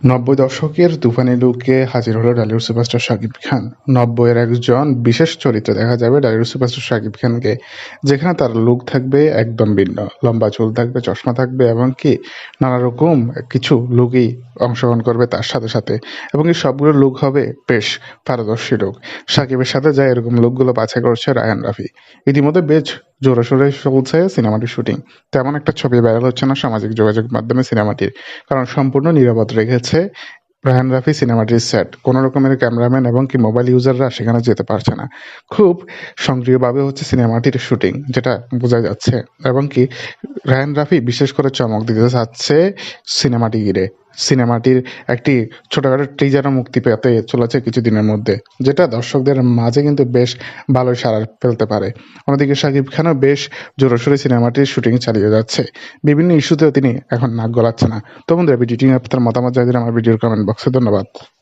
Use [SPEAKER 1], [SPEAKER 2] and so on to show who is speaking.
[SPEAKER 1] নব্বই দশকের তুফানি লুকে হাজির হলো ডালিউড সুপারস্টার শাকিব খান। নব্বইয়ের একজন বিশেষ চরিত্র দেখা যাবে ডালিউড সুপারস্টার শাকিব খানকে, যেখানে তার লুক থাকবে একদম ভিন্ন। লম্বা চুল থাকবে, চশমা থাকবে, এবং কি নানা রকম কিছু লুকই অংশগ্রহণ করবে তার সাথে সাথে, এবং এই সবগুলো লুক হবে বেশ পারদর্শী লুক। সাকিবের সাথে যায় এরকম লুকগুলো বাছাই করছে রায়ান রাফি। ইতিমধ্যে বেশ জোরে চলছে সিনেমাটির শুটিং। তেমন একটা ছবি ভাইরাল হচ্ছে না সামাজিক যোগাযোগ মাধ্যমে সিনেমাটির। কারণ সম্পূর্ণ নিরাপদ রেখেছে রায়ান রাফি সিনেমাটির সেট কোনো রকমের ক্যামেরাম্যান এবং কি মোবাইল ইউজাররা সেখানে যেতে পারছে না। খুব সক্রিয়ভাবে হচ্ছে সিনেমাটির শুটিং, যেটা বোঝা যাচ্ছে। এবং কি রায়ান রাফি বিশেষ করে চমক দিতে চাচ্ছে সিনেমাটি ঘিরে। সিনেমাটির একটি ছোটখাটো টিজারও মুক্তি পেতে চলেছে কিছুদিনের মধ্যে, যেটা দর্শকদের মাঝে কিন্তু বেশ ভালো সাড়া ফেলতে পারে। অন্যদিকে শাকিব খানও বেশ জোরসোরে সিনেমাটির শুটিং চালিয়ে যাচ্ছে। বিভিন্ন ইস্যুতেও তিনি এখন নাক গলাচ্ছে না। তো বন্ধুরা ভিডিওটি আপনার মতামত জানিয়ে আমার ভিডিওর কমেন্ট বক্সে ধন্যবাদ।